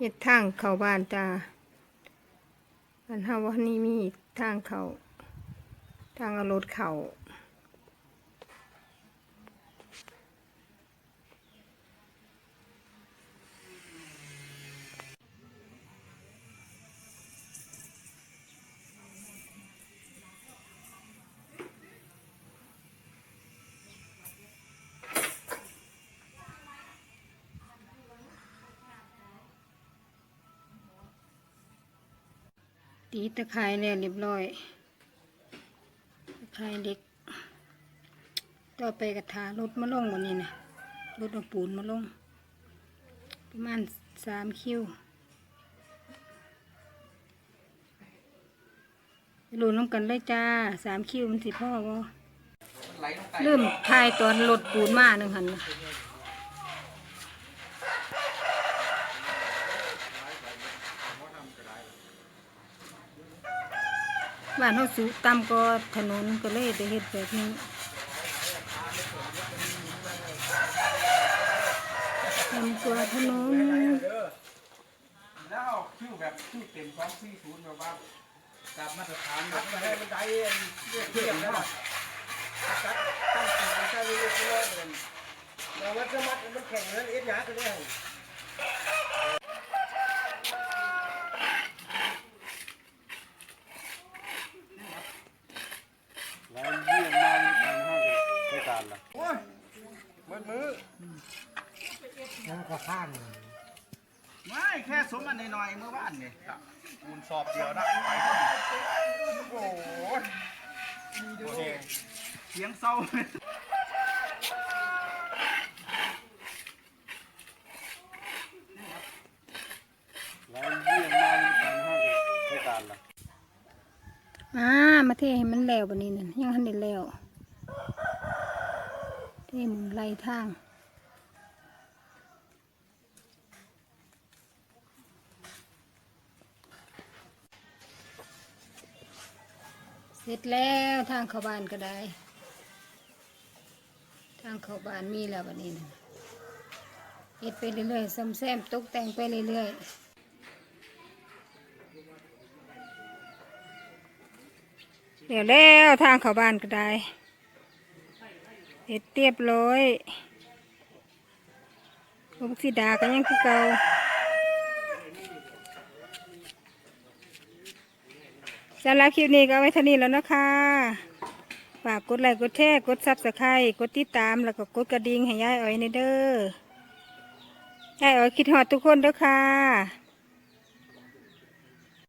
เห็ดทางเข้าบ้านจ้าอันเฮาว่านี่มีทางเข้าทางเอารถเข้า ตีตะไคร้แล้วเรียบร้อยตะไคร้เล็ก ต่อไปกระถารถมาลงวันนี้นะรถเอาปูนมาลง ประมาณสามคิวรูน้ำกันเลยจ้าสามคิวมันสิพ่อบ่เริ่มทายตอนรถปูนมาหนึ่งหัน บ้านเขาสูงต่ำก็ถนนก็เลยได้เฮ็ดแบบนี้ต่ำกว่าถนนแล้วคิวแบบคิวเต็มสองสี่ศูนย์แบบว่าตามมาตรฐานแบบไม่ให้มันได้เรียกเทียบนะเรื่อยๆเลยเราวัดสมัครมันแข่งนั้นเอ็ดยาตัวนี้ แล้วเยี่ยมมากทางห้างใช้การละโอ้ยมือมือมันก็ข้างไม่แค่สมมันหน่อยๆเมื่อวานนี่คูณสอบเดียวได้ไปโอ้โหเสียงเศร้าแล้วเยี่ยมมากทางห้างใช้การละอ่ามาเทให้มันแล้วบันนี้นั่นยังทันได้แล้ว เทหมุนไล่ทางเสร็จแล้วทางเข้าบ้านก็ได้ ทางเข้าบ้านมีแล้วบันนี้นะเฮ็ดไปเรื่อยๆซ้ำแซมตกแต่งไปเรื่อยๆเดี๋ยวแล้วทางเข้าบ้านก็ได้ เฮ็ดเรียบร้อยพวกสีดาก็ยังคือเก่าสำหรับคลิปนี้ก็เอาไว้เท่านี้แล้วนะคะฝากกดไลค์กดแชร์กดซับสไครต์กดติดตามแล้วก็กดกระดิ่งให้ยายอ้อยในเด้อยายอ้อยคิดฮอดทุกคนเด้อค่ะ